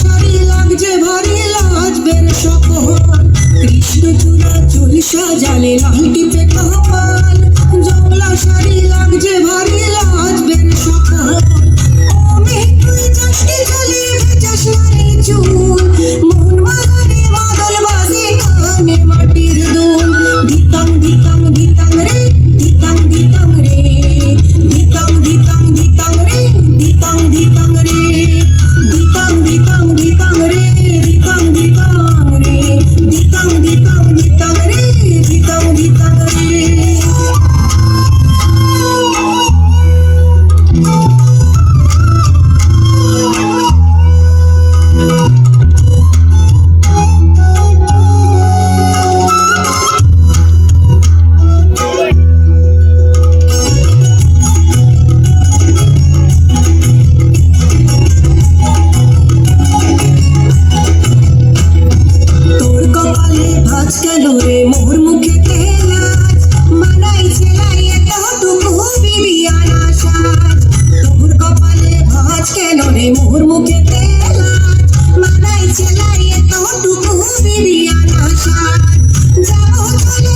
সারি লাগছে ভারী লাজবের সকল কৃষ্ণ চূড়া চল্লিশা জালে লাল টিপে ওর মুখে তেল আজ মানাইছে লাই এতটুকু বিবি আনাসাজ তোর কপালে ভাজ কেন রে? মোর মুখে তেল আজ মানাইছে লাই এতটুকু বিবি আনাসাজ যাব চলে